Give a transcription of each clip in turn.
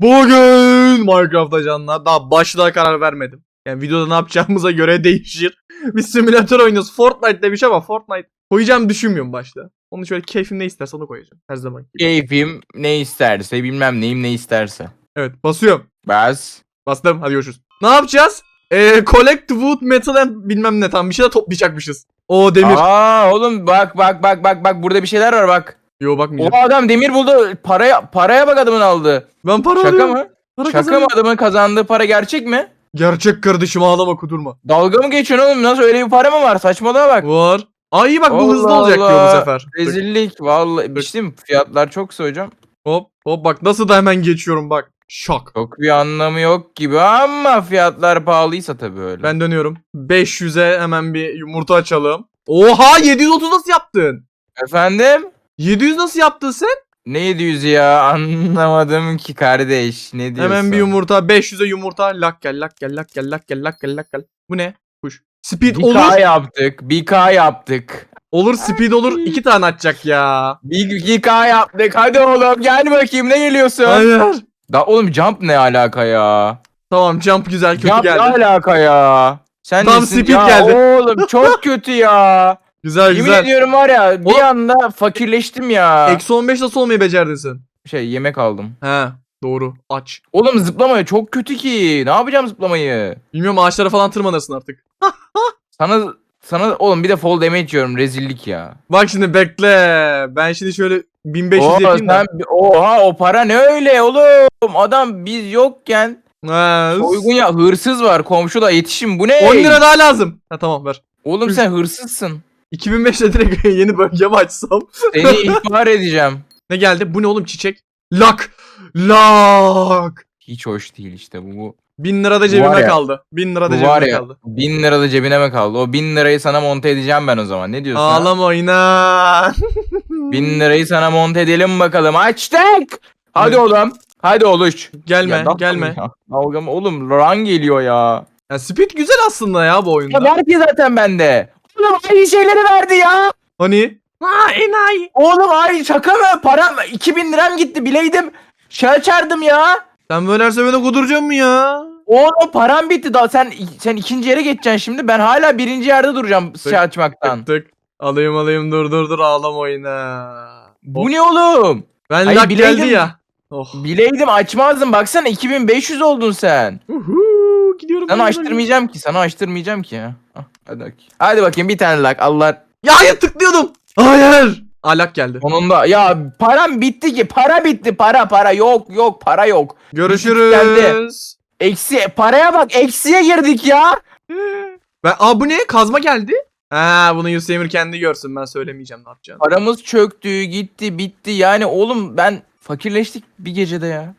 Bugün Minecraft'ta canlar. Daha başlığa karar vermedim. Yani videoda ne yapacağımıza göre değişir. Biz simülatör oynuyoruz. Fortnite demiş ama Fortnite koyacağımı düşünmüyorum başta. Onu şöyle keyfim ne isterse onu koyacağım. Her zaman gibi. Keyfim ne isterse bilmem neyim ne isterse. Evet basıyorum. Bas. Bastım hadi görüşürüz. Ne yapacağız? Ee, collect wood, metal and bilmem ne tam bir şey de toplayacakmışız. O demir. Aa oğlum bak bak bak bak bak burada bir şeyler var bak. Yo bakmayacağım. O adam demir buldu. Paraya paraya bak adamın aldı. Ben para Şaka alıyorum. mı? Para Şaka mı kazanıyorum. adamın kazandığı para gerçek mi? Gerçek kardeşim ağlama kudurma. Dalga mı geçiyorsun oğlum? Nasıl öyle bir para mı var? Saçmalığa bak. Var. Aa iyi bak bu hızlı Allah olacak diyor bu Allah. sefer. Rezillik vallahi. Bir şey mi? Fiyatlar çok hocam. Hop hop bak nasıl da hemen geçiyorum bak. Şok. Çok bir anlamı yok gibi ama fiyatlar pahalıysa tabii öyle. Ben dönüyorum. 500'e hemen bir yumurta açalım. Oha 730 nasıl yaptın? Efendim? 700 nasıl yaptın sen? Ne 700 ya? Anlamadım ki kardeş. Ne diyorsun? Hemen bir yumurta 500'e yumurta. Lak gel lak gel lak gel lak gel lak gel lak gel. Bu ne? Kuş. Speed Bir olur. K yaptık. Bir K yaptık. Olur speed olur. iki tane atacak ya. Bir, bir K yaptık. Hadi oğlum gel bakayım ne geliyorsun? Hayır. Da oğlum jump ne alaka ya? Tamam jump güzel kötü jump ne geldi. alaka ya? Sen Tam nesin? speed ya, geldi. Oğlum çok kötü ya. Güzel Yemin güzel. ediyorum var ya bir Oğlum- anda fakirleştim ya. Eksi 15 nasıl olmayı becerdin sen? Şey yemek aldım. He doğru aç. Oğlum zıplamaya çok kötü ki. Ne yapacağım zıplamayı? Bilmiyorum ağaçlara falan tırmanırsın artık. Sana sana oğlum bir de fall damage yiyorum rezillik ya. Bak şimdi bekle. Ben şimdi şöyle 1500 Oha, yapayım da. sen, oha o para ne öyle oğlum? Adam biz yokken Ha, soygun ya hırsız var komşuda yetişin bu ne? 10 lira daha lazım. Ha tamam ver. Oğlum sen hırsızsın. 2005'te direkt yeni bölge mi açsam? Seni ihbar edeceğim. Ne geldi? Bu ne oğlum çiçek? Lak. Lak. Hiç hoş değil işte bu. 1000 lira da cebime ya- kaldı. 1000 lira da Bu var cebime ya kaldı. bin lira da cebine mi kaldı? O bin lirayı sana monte edeceğim ben o zaman. Ne diyorsun? Ağlama oyna. Bin lirayı sana monte edelim bakalım. Açtık. Hadi oğlum. Hadi oluş. Gelme Ya gelme. ya? Dalga mı? Oğlum run geliyor ya. Ya speed güzel aslında ya bu Ya oyunda. var ki zaten bende. Oğlum aynı şeyleri verdi ya. Hani? Ha enayi. Oğlum ay şaka mı? Param 2000 liram gitti bileydim. Şey açardım ya. Sen böyle her seferinde kuduracak mı ya? Oğlum param bitti daha sen sen ikinci yere geçeceksin şimdi. Ben hala birinci yerde duracağım şey açmaktan. Tık tık. Alayım alayım dur dur dur ağlama oyna. Bu ne oğlum? Ben Hayır, geldi bileydim. ya. Oh. Bileydim açmazdım. Baksana 2500 oldun sen. Uhu, gidiyorum. Sana açtırmayacağım ki. Sana açtırmayacağım ki ya. Ah, Hadi bakayım. Hadi bakayım bir tane lak. Allah Ya hayır tıklıyordum. Hayır. Alak geldi. sonunda. Ya param bitti ki. Para bitti. Para para. Yok yok para yok. Görüşürüz. Eksi. Paraya bak. Eksiye girdik ya. Ben, aa bu ne? Kazma geldi. Ha bunu Yusuf Emir kendi görsün ben söylemeyeceğim ne yapacağını. Paramız çöktü. Gitti bitti. Yani oğlum ben fakirleştik bir gecede ya.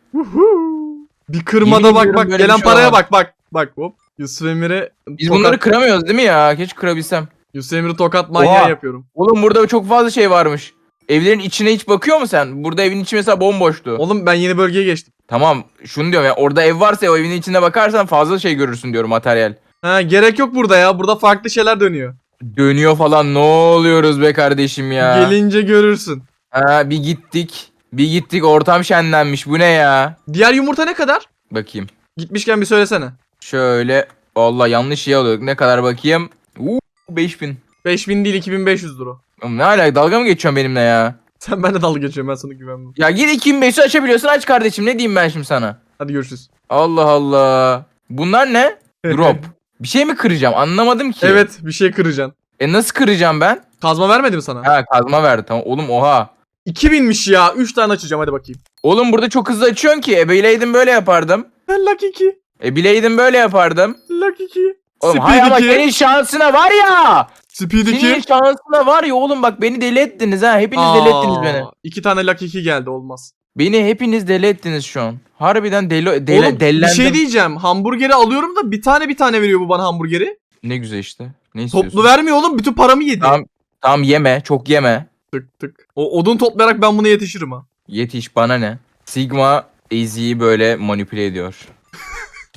Bir kırmada Yemin bak ediyorum bak böyle bir gelen şey paraya olamaz. bak bak. Bak hop. Yusuf Emir'e Biz tokat, bunları kıramıyoruz değil mi ya? Keşke kırabilsem. Yusuf Emir'i tokat manyağı Oha. yapıyorum. Oğlum burada çok fazla şey varmış. Evlerin içine hiç bakıyor mu sen? Burada evin içi mesela bomboştu. Oğlum ben yeni bölgeye geçtim. Tamam şunu diyorum ya orada ev varsa o evin içine bakarsan fazla şey görürsün diyorum materyal. Ha gerek yok burada ya. Burada farklı şeyler dönüyor. Dönüyor falan ne oluyoruz be kardeşim ya. Gelince görürsün. Ha bir gittik. Bir gittik ortam şenlenmiş bu ne ya? Diğer yumurta ne kadar? Bakayım. Gitmişken bir söylesene. Şöyle Allah yanlış şey alıyorduk ne kadar bakayım. Uuu 5000. 5000 değil 2500 lira. Oğlum ne alaka dalga mı geçiyorsun benimle ya? Sen benimle dalga geçiyorsun ben sana güvenmem. Ya git 2500 açabiliyorsun aç kardeşim ne diyeyim ben şimdi sana? Hadi görüşürüz. Allah Allah. Bunlar ne? Drop. Bir şey mi kıracağım anlamadım ki. evet bir şey kıracaksın. E nasıl kıracağım ben? Kazma vermedi mi sana? Ha kazma verdi tamam. Oğlum oha. 2000'miş ya. 3 tane açacağım hadi bakayım. Oğlum burada çok hızlı açıyorsun ki. E bileydim böyle yapardım. Ben Lucky 2. E bileydim böyle yapardım. Lucky 2. Oğlum Speed hay ama 2. senin şansına var ya. Speed Senin 2. şansına var ya oğlum bak beni deli ettiniz ha. Hepiniz deli ettiniz beni. 2 tane Lucky 2 geldi olmaz. Beni hepiniz deli ettiniz şu an. Harbiden deli, deli Oğlum bir dellendim. şey diyeceğim. Hamburgeri alıyorum da bir tane bir tane veriyor bu bana hamburgeri. Ne güzel işte. Ne istiyorsun? Toplu vermiyor oğlum. Bütün paramı yedi. Tamam. Tamam yeme. Çok yeme. Tık tık. O odun toplayarak ben buna yetişirim ha. Yetiş bana ne. Sigma Easy'yi böyle manipüle ediyor.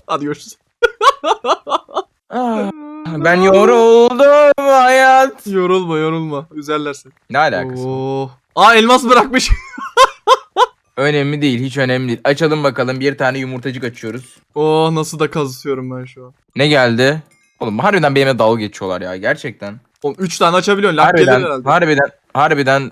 Hadi görüşürüz. Ah, ben yoruldum hayat. Yorulma yorulma. Üzerler seni. Ne alakası? Oo. Aa elmas bırakmış. Önemli değil hiç önemli değil. Açalım bakalım bir tane yumurtacık açıyoruz. Oh nasıl da kazıyorum ben şu an. Ne geldi? Oğlum harbiden benimle dalga geçiyorlar ya gerçekten. Oğlum 3 tane açabiliyorsun. Lak gelir Harbiden, herhalde. harbiden, harbiden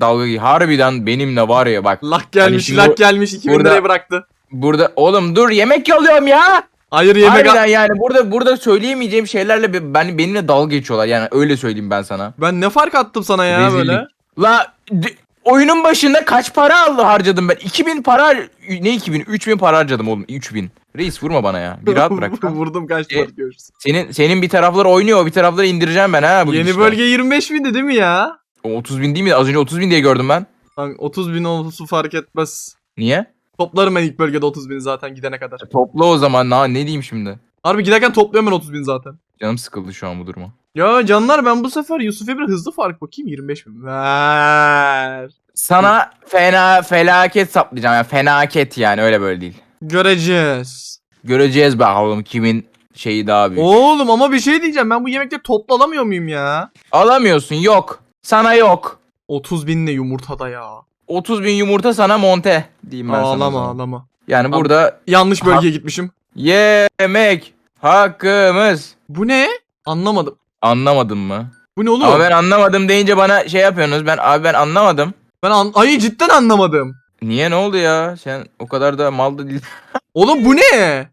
dalga harbiden benimle var ya bak. Lak gelmiş, şimdi lak gelmiş. 2000 burada- liraya bıraktı. Burada oğlum dur yemek yalıyorum ya. Hayır yemek Harbiden yani burada burada söyleyemeyeceğim şeylerle be- ben benimle dalga geçiyorlar yani öyle söyleyeyim ben sana. Ben ne fark attım sana ya Rezillik. böyle? La d- oyunun başında kaç para aldı harcadım ben? 2000 para ne 2000 3000 para harcadım oğlum 3000. Reis vurma bana ya. Bir rahat bırak. Vurdum kaçtı E, görüşürüz. senin senin bir taraflar oynuyor, bir tarafları indireceğim ben ha bu Yeni gidişle. bölge 25 bindi değil mi ya? O 30 bin değil mi? Az önce 30 bin diye gördüm ben. Lan 30 bin olsun fark etmez. Niye? Toplarım ben ilk bölgede 30 bini zaten gidene kadar. Topla o zaman. Na, ne diyeyim şimdi? Harbi giderken topluyorum ben 30 bin zaten. Canım sıkıldı şu an bu duruma. Ya canlar ben bu sefer Yusuf Emre hızlı fark bakayım 25 bin. Ver. Sana fena felaket saplayacağım. Yani fenaket yani öyle böyle değil. Göreceğiz. Göreceğiz bakalım kimin şeyi daha büyük. Oğlum ama bir şey diyeceğim ben bu yemekleri toplu alamıyor muyum ya? Alamıyorsun yok. Sana yok. 30 bin ne yumurtada ya. 30 bin yumurta sana monte diyeyim ben sana. o Ağlama zaman. ağlama. Yani burada Yanlış bölgeye gitmişim. yemek hakkımız. Bu ne? Anlamadım. Anlamadın mı? Bu ne oğlum? Ama ben anlamadım deyince bana şey yapıyorsunuz. Ben abi ben anlamadım. Ben an Ay cidden anlamadım. Niye ne oldu ya? Sen o kadar da mal da değil. Oğlum bu ne?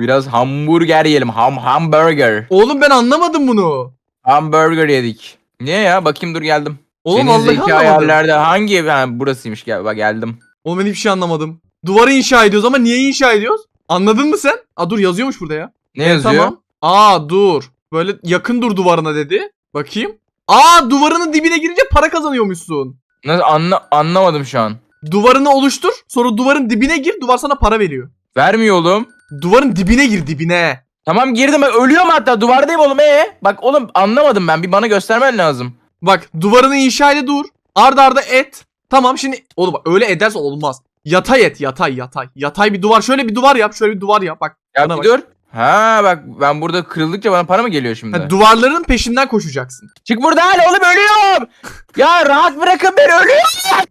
Biraz hamburger yiyelim. Ham hamburger. Oğlum ben anlamadım bunu. Hamburger yedik. Niye ya? Bakayım dur geldim. Oğlum Senin vallahi zeki anlamadım. ayarlarda hangi? Ha, burasıymış gel bak geldim. Oğlum ben hiçbir şey anlamadım. Duvarı inşa ediyoruz ama niye inşa ediyoruz? Anladın mı sen? Aa dur yazıyormuş burada ya. Ne E, yazıyor? Tamam. Aa dur. Böyle yakın dur duvarına dedi. Bakayım. Aa duvarının dibine girince para kazanıyormuşsun. Nasıl anla anlamadım şu an. Duvarını oluştur. Sonra duvarın dibine gir. Duvar sana para veriyor. Vermiyor oğlum. Duvarın dibine gir dibine. Tamam girdim ben ölüyorum hatta duvardayım oğlum ee. Bak oğlum anlamadım ben bir bana göstermen lazım. Bak duvarını inşa ede dur. Arda arda et. Tamam şimdi oğlum bak, öyle ederse olmaz. Yatay et yatay yatay. Yatay bir duvar. Şöyle bir duvar yap. Şöyle bir duvar yap. Bak. Ya bana bir bak. dur. Ha bak ben burada kırıldıkça bana para mı geliyor şimdi? Ha, duvarların peşinden koşacaksın. Çık buradan oğlum ölüyorum. ya rahat bırakın beni ölüyorum.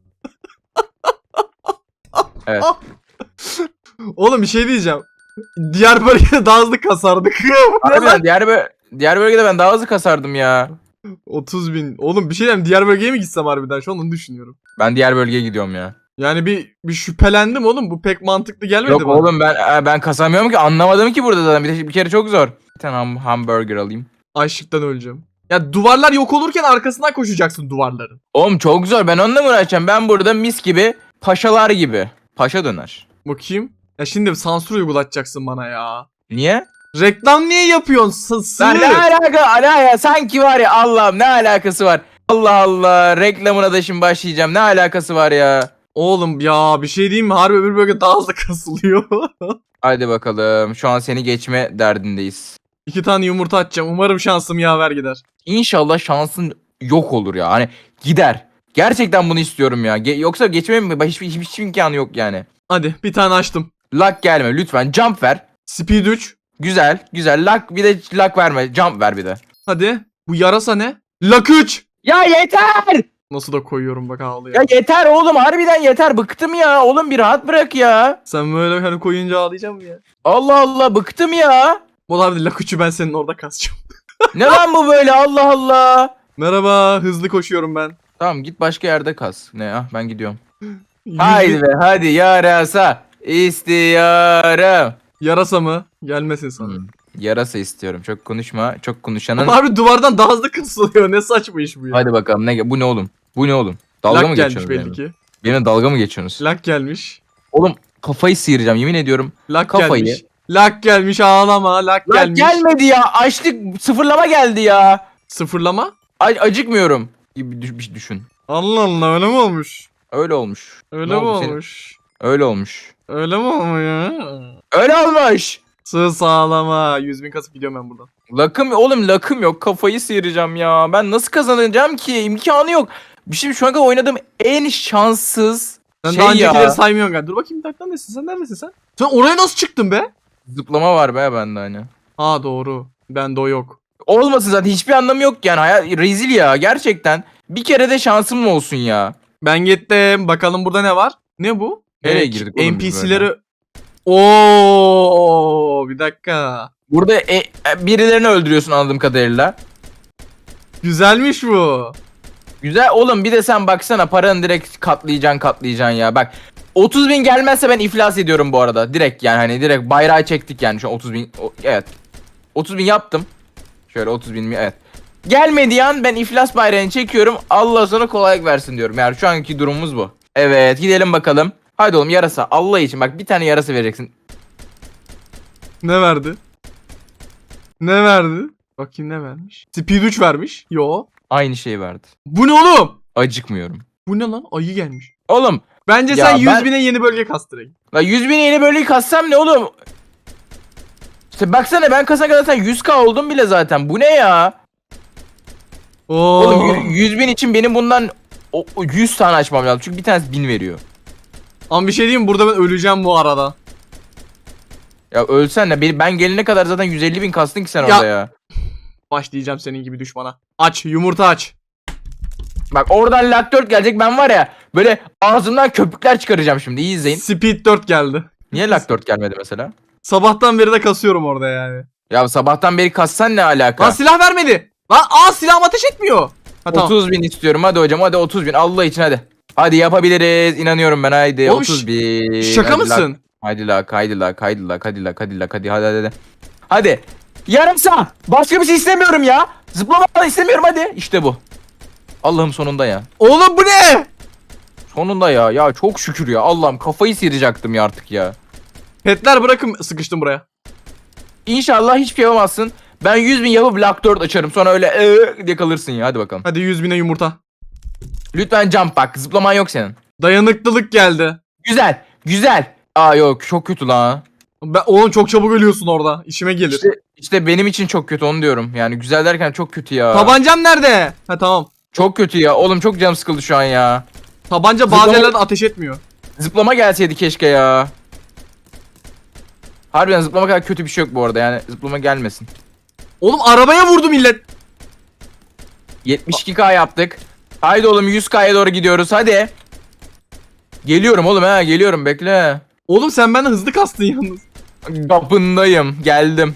evet. Oğlum bir şey diyeceğim. Diğer bölgede daha hızlı kasardık. Harbiden diğer, bö- diğer bölgede ben daha hızlı kasardım ya. 30 bin. Oğlum bir şey diyeyim. Diğer bölgeye mi gitsem harbiden? Şu an onu düşünüyorum. Ben diğer bölgeye gidiyorum ya. Yani bir bir şüphelendim oğlum. Bu pek mantıklı gelmedi Yok bana. oğlum ben e, ben kasamıyorum ki anlamadım ki burada zaten bir, de- bir kere çok zor. Bir tane ham- hamburger alayım. Açlıktan öleceğim. Ya duvarlar yok olurken arkasından koşacaksın duvarların. Oğlum çok zor ben onunla mı uğraşacağım? Ben burada mis gibi paşalar gibi. Paşa döner. Bakayım. Ya şimdi sansür uygulatacaksın bana ya. Niye? Reklam niye yapıyorsun? Sı- Sığ. Lan ne alaka? Ala ya sanki var ya Allah'ım ne alakası var? Allah Allah reklamına da şimdi başlayacağım. Ne alakası var ya? Oğlum ya bir şey diyeyim mi? Harbi öbür bölge daha hızlı kasılıyor. Hadi bakalım. Şu an seni geçme derdindeyiz. İki tane yumurta atacağım. Umarım şansım yaver gider. İnşallah şansın yok olur ya. Hani gider. Gerçekten bunu istiyorum ya. Ge- yoksa geçmem hiçbir, hiçbir, hiçbir imkanı yok yani. Hadi bir tane açtım. Luck gelme lütfen. Jump ver. Speed 3. Güzel. Güzel. Luck bir de luck verme. Jump ver bir de. Hadi. Bu yarasa ne? Lak 3. Ya yeter. Nasıl da koyuyorum bak ağlıyor. Ya yeter oğlum. Harbiden yeter. Bıktım ya. Oğlum bir rahat bırak ya. Sen böyle hani koyunca ağlayacağım ya. Allah Allah bıktım ya. Bu harbiden lak 3'ü ben senin orada kasacağım. Ne lan bu böyle Allah Allah. Merhaba hızlı koşuyorum ben. Tamam git başka yerde kas. Ne ya ben gidiyorum. Haydi be hadi yarasa. İstiyorum. Yarasa mı? Gelmesin sana. Hmm, Yarasa istiyorum. Çok konuşma. Çok konuşanın. Ama abi duvardan daha hızlı kasılıyor. Ne saçma iş bu ya. Hadi bakalım ne bu ne oğlum? Bu ne oğlum? Dalga Lak mı gelmiş geçiyorsunuz belli benimle? ki. Benimle dalga mı geçiyorsunuz? Lak gelmiş. Oğlum kafayı sıyıracağım yemin ediyorum. Lak Kafayı. gelmiş. Lak gelmiş ağlama. Lak Lan gelmiş. gelmedi ya. Açlık sıfırlama geldi ya. Sıfırlama. A- acıkmıyorum. Bir düşün. Allah Allah öyle mi olmuş? Öyle olmuş. Öyle Ne mi oldu senin? olmuş? Öyle olmuş. Öyle mi olmuş ya? Öyle olmuş. Sığ sağlama. 100 bin kasıp gidiyorum ben buradan. Lakım oğlum lakım yok. Kafayı sıyıracağım ya. Ben nasıl kazanacağım ki? İmkanı yok. Bir şey şu an kadar oynadığım en şanssız Sen şey daha öncekileri ya. saymıyorsun galiba. Dur bakayım bir dakika neredesin sen? Neredesin sen? Sen oraya nasıl çıktın be? Zıplama var be bende hani. Ha doğru. Bende o yok. Olmasın zaten hiçbir anlamı yok yani. Hayat, rezil ya gerçekten. Bir kere de şansım mı olsun ya? Ben gittim. Bakalım burada ne var? Ne bu? Nereye girdik oğlum biz NPC'leri... Oo, bir dakika. Burada e, e, birilerini öldürüyorsun anladığım kadarıyla. Güzelmiş bu. Güzel oğlum bir de sen baksana paranı direkt katlayacaksın katlayacaksın ya. Bak 30 bin gelmezse ben iflas ediyorum bu arada. Direkt yani hani direkt bayrağı çektik yani şu an 30 bin. o- evet. 30 bin yaptım. Şöyle 30 bin mi? Evet. Gelmediği an ben iflas bayrağını çekiyorum. Allah sana kolaylık versin diyorum. Yani şu anki durumumuz bu. Evet gidelim bakalım. Haydi oğlum yarasa. Allah için bak bir tane yarasa vereceksin. Ne verdi? Ne verdi? Bakayım ne vermiş? Speed 3 vermiş. Yo. Aynı şeyi verdi. Bu ne oğlum? Acıkmıyorum. Bu ne lan? Ayı gelmiş. Oğlum Bence Ya sen 100 ben- bine yeni bölge kas direkt. La 100 bin yeni bölgeyi kassam ne oğlum? İşte baksana ben kasa kadar sen 100k oldum bile zaten. Bu ne ya? Oo. Oğlum yü- 100 bin için benim bundan o, o 100 tane açmam lazım. Çünkü bir tanesi 1000 veriyor. Ama bir şey diyeyim mi? burada ben öleceğim bu arada. Ya ölsen de beni- ben gelene kadar zaten 150 bin kastın ki sen Ya- orada ya. Başlayacağım senin gibi düşmana. Aç yumurta aç. Bak oradan lat 4 gelecek ben var ya böyle ağzımdan köpükler çıkaracağım şimdi iyi izleyin. Speed 4 geldi. Niye lat 4 gelmedi mesela? Sabahtan beri de kasıyorum orada yani. Ya sabahtan beri kassan ne alaka? Lan silah vermedi. Lan aa silahım ateş etmiyor. Ha tamam. 30 bin istiyorum hadi hocam hadi 30 bin Allah için hadi. Hadi yapabiliriz inanıyorum ben haydi Oğlum 30 bin. Şaka Hadi mısın? Lak, haydi lak haydi lak haydi lak hadi lak hadi lak hadi hadi hadi. Hadi. Yarımsa. Başka bir şey istemiyorum ya. Zıplama falan istemiyorum hadi. İşte bu. Allah'ım sonunda ya. Oğlum bu ne? Sonunda ya. Ya çok şükür ya. Allah'ım kafayı sıyıracaktım ya artık ya. Petler bırakın sıkıştım buraya. İnşallah hiçbir şey yapamazsın. Ben 100 bin yapıp Black 4 açarım. Sonra öyle ee diye kalırsın ya. Hadi bakalım. Hadi 100 bine yumurta. Lütfen jump bak. Zıplaman yok senin. Dayanıklılık geldi. Güzel. Güzel. Aa yok çok kötü lan. Ben, oğlum çok çabuk ölüyorsun orada. İşime gelir. İşte, işte benim için çok kötü onu diyorum. Yani güzel derken çok kötü ya. Tabancam nerede? Ha tamam. Çok kötü ya. Oğlum çok canım sıkıldı şu an ya. Tabanca bazı Zıplama- ateş etmiyor. Zıplama gelseydi keşke ya. Harbiden zıplama kadar kötü bir şey yok bu arada yani zıplama gelmesin. Oğlum arabaya vurdu millet. 72k yaptık. Haydi oğlum 100k'ya doğru gidiyoruz hadi. Geliyorum oğlum ha geliyorum bekle. Oğlum sen benden hızlı kastın yalnız. Kapındayım geldim.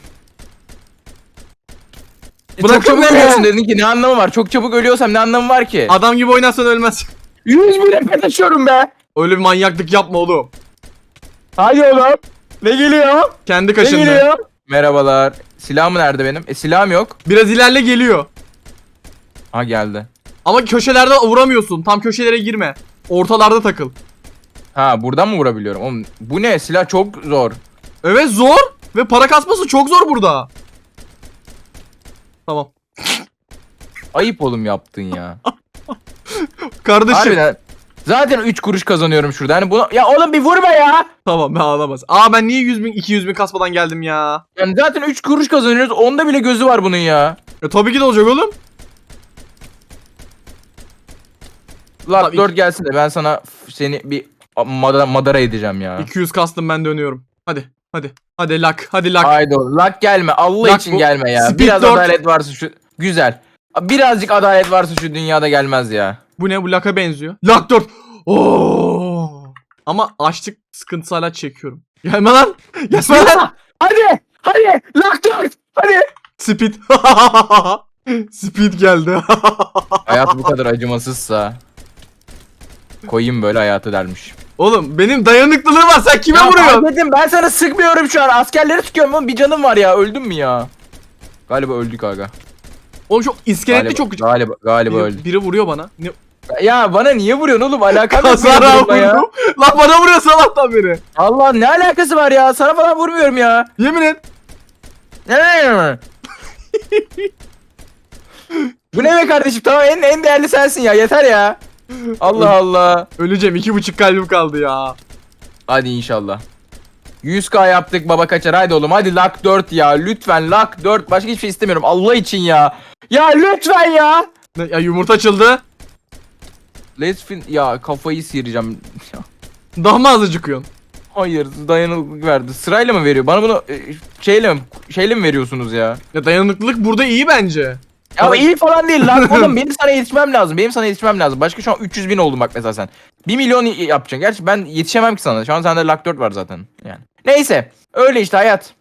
E, Bırakın çok çabuk ölüyorsun dedin ki ne anlamı var? Çok çabuk ölüyorsam ne anlamı var ki? Adam gibi oynarsan ölmez. 100 bin nefes taşıyorum be. Öyle bir manyaklık yapma oğlum. Hadi oğlum. Ne geliyor? Kendi Ne kaşındı. geliyor? Merhabalar. Silahım nerede benim? E silahım yok. Biraz ilerle geliyor. Ha geldi. Ama köşelerde vuramıyorsun. Tam köşelere girme. Ortalarda takıl. Ha buradan mı vurabiliyorum? Oğlum bu ne? Silah çok zor. Evet zor. Ve para kasması çok zor burada. Tamam. Ayıp oğlum yaptın ya. Kardeşim. Harbiden. Zaten 3 kuruş kazanıyorum şurada. Hani bunu ya oğlum bir vurma ya. Tamam ben ağlamaz. Aa ben niye 100 bin 200 bin kasmadan geldim ya? Yani zaten 3 kuruş kazanıyoruz. Onda bile gözü var bunun ya. E tabii ki de olacak oğlum. Lat Tabii 4 gelsin de ben sana f- seni bir madara, madara edeceğim ya. 200 kastım ben dönüyorum. Hadi. Hadi. Hadi lak. Hadi lak. Haydi oğlum. Lak gelme. Allah Lak için bu- gelme ya. Speed Biraz dört. adalet varsa şu güzel. Birazcık adalet varsa şu dünyada gelmez ya. Bu ne? Bu laka benziyor. Lak 4. Oo. Ama açlık sıkıntısı hala çekiyorum. Gelme lan. Gelme lan. Hadi. Hadi. Lak 4. Hadi. Speed. Speed geldi. Hayat bu kadar acımasızsa koyayım böyle hayatı dermiş. Oğlum benim dayanıklılığım var. Sen kime Ya vuruyorsun? fark ettim, ben sana sıkmıyorum şu an. Askerleri sıkıyorum oğlum bir canım var ya. Öldüm mü ya? Galiba öldük aga. Oğlum çok iskeletli Galiba, çok galiba, galiba biri, öldük. biri vuruyor bana. Ne? Ya bana niye vuruyorsun oğlum? Alakam yok Kazara bununla ya. vurdum. Lan bana vuruyor sabahtan beri. Allah ne alakası var ya? Sana falan vurmuyorum ya. Yemin et. Ne? Bu ne be kardeşim? Tamam en, en değerli sensin ya. Yeter ya. Allah Allah. Öleceğim. iki buçuk kalbim kaldı ya. Hadi inşallah. 100k yaptık baba kaçar. Haydi oğlum hadi lak 4 ya. Lütfen lak 4. Başka hiçbir şey istemiyorum. Allah için ya. Ya lütfen ya. Ne, ya yumurta açıldı. Let's fin... Ya kafayı sıyıracağım. Daha mı az acıkıyorsun? Hayır dayanıklılık verdi. Sırayla mı veriyor? Bana bunu e, şeyle mi, şeyle mi veriyorsunuz ya? Ya dayanıklılık burada iyi bence. Ya iyi falan değil lan. Oğlum benim sana yetişmem lazım. Benim sana yetişmem lazım. Başka şu an 300 bin oldum bak mesela sen. 1 milyon yapacaksın. Gerçi ben yetişemem ki sana. Şu an sende lak 4 var zaten. Yani. Neyse. Öyle işte hayat.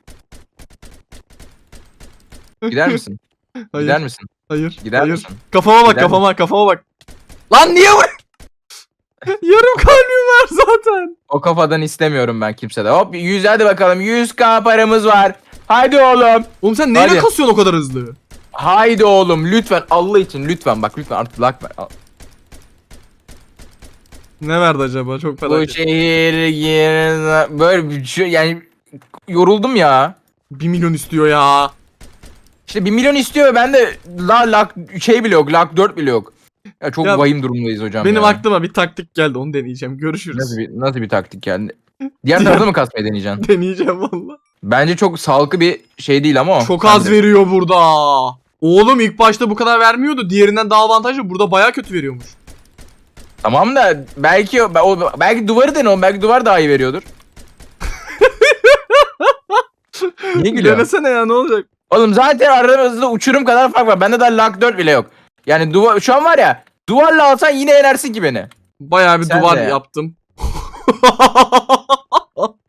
Gider misin? Hayır. Gider misin? Hayır. Gider hayır. misin? Kafama bak Gider kafama kafama bak. Lan niye vur? Yarım kalbim var zaten. O kafadan istemiyorum ben kimsede. Hop 100 hadi bakalım. 100k paramız var. Haydi oğlum. Oğlum sen neyle Hadi. kasıyorsun o kadar hızlı? Haydi oğlum lütfen Allah için lütfen bak lütfen artık lak ver. Al- Ne verdi acaba? Çok Bu şehir yerine böyle bir şey yani yoruldum ya. 1 milyon istiyor ya. İşte 1 milyon istiyor ben de la lak şey bile yok lak 4 bile yok. Ya çok Ya, vahim durumdayız hocam Benim ya. aklıma bir taktik geldi onu deneyeceğim. Görüşürüz. Nasıl bir, nasıl bir taktik geldi? Diğer tarafta mı kasmayı deneyeceksin? Deneyeceğim valla. Bence çok sağlıklı bir şey değil ama o. Çok az de- veriyor burada. Oğlum ilk başta bu kadar vermiyordu. Diğerinden daha avantajlı. Burada baya kötü veriyormuş. Tamam da belki o, belki duvarı dene oğlum belki duvar daha iyi veriyordur. Niye gülüyorsun? Denesene ya ne olacak? Oğlum zaten aramızda uçurum kadar fark var. Bende daha lak 4 bile yok. Yani duvar şu an var ya duvarla alsan yine yenersin ki beni. Baya bir Sen duvar de ya. yaptım.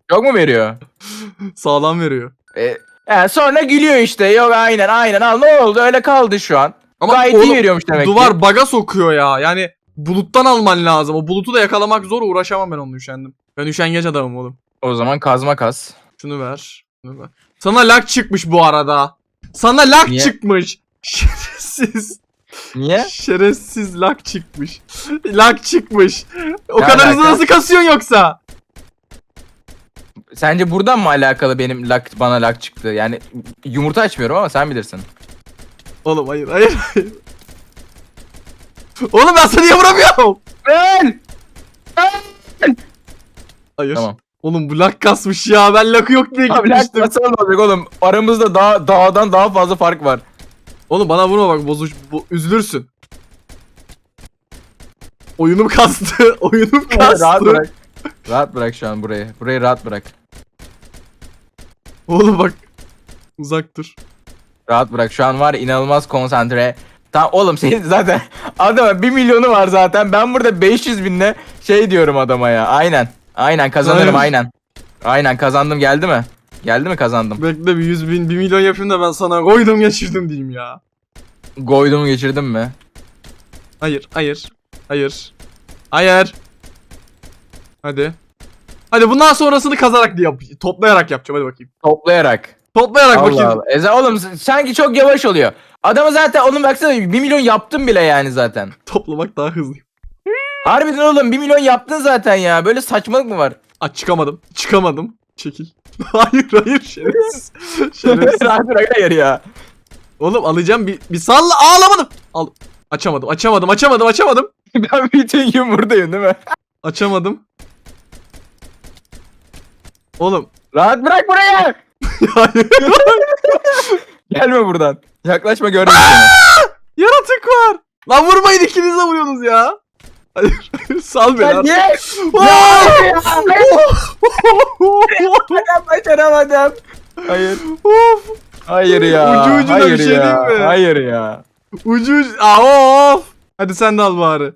Çok mu veriyor? Sağlam veriyor. E, yani sonra gülüyor işte. Yok aynen aynen al ne oldu öyle kaldı şu an. Ama Gayet oğlum, iyi veriyormuş demek duvar ki. baga sokuyor ya. Yani buluttan alman lazım. O bulutu da yakalamak zor. Uğraşamam ben onunla üşendim. Ben üşengeç adamım oğlum. O zaman kazma kas. Şunu ver. Şunu ver. Sana lak çıkmış bu arada. Sana lak Niye? çıkmış. Şerefsiz. Niye? Şerefsiz lak çıkmış. lak çıkmış. O Ne kadar hızlı alaka? nasıl kasıyorsun yoksa? Sence buradan mı alakalı benim lak bana lak çıktı? Yani yumurta açmıyorum ama sen bilirsin. Oğlum hayır hayır hayır. Oğlum ben seni niye vuramıyorum? Ben! Hayır. Tamam. Oğlum bu lak kasmış ya. Ben lakı yok diye Abi lak gitmiştim. nasıl olacak oğlum? Aramızda daha dağdan daha fazla fark var. Oğlum bana vurma bak bozuş bo- üzülürsün. Oyunum kastı. Oyunum kastı. rahat bırak. Rahat bırak şu an burayı. Burayı rahat bırak. Oğlum bak. Uzak dur. Rahat bırak. Şu an var ya, inanılmaz konsantre. Tamam oğlum senin zaten adama 1 milyonu var zaten. Ben burada 500 binle şey diyorum adama ya. Aynen. Aynen kazanırım Hayır. aynen. Aynen kazandım geldi mi? Geldi mi kazandım? Bekle bir 100 bin 1 milyon yapayım da ben sana koydum geçirdim diyeyim ya. Goydum geçirdim mi? Hayır hayır. Hayır. Hayır. Hadi. Hadi bundan sonrasını kazarak yap toplayarak yapacağım hadi bakayım. Toplayarak. Toplayarak Allah bakayım. Allah. Eze oğlum sanki çok yavaş oluyor. Adamı zaten oğlum baksana 1 milyon yaptım bile yani zaten. Toplamak daha hızlı. Harbiden oğlum 1 milyon yaptın zaten ya. Böyle saçmalık mı var? Aa çıkamadım. Çıkamadım. Çekil. hayır hayır şerefsiz. şerefsiz. Rahat bırak hayır ya. Oğlum alacağım bir, bir salla ağlamadım. Al. Açamadım açamadım açamadım açamadım. ben bütün gün buradayım değil mi? Açamadım. Oğlum. Rahat bırak buraya. Gelme buradan. Yaklaşma seni. Yaratık var. Lan vurmayın ikiniz de vuruyorsunuz ya. Hayır, hayır sal beni. Ben niye? Ben başaramadım. Hayır. of. Hayır ya. Ucu ucuna Hayır bir şey ya. diyeyim mi? Hayır ya. Ucu ucu. Aa, of. Hadi sen de al bari.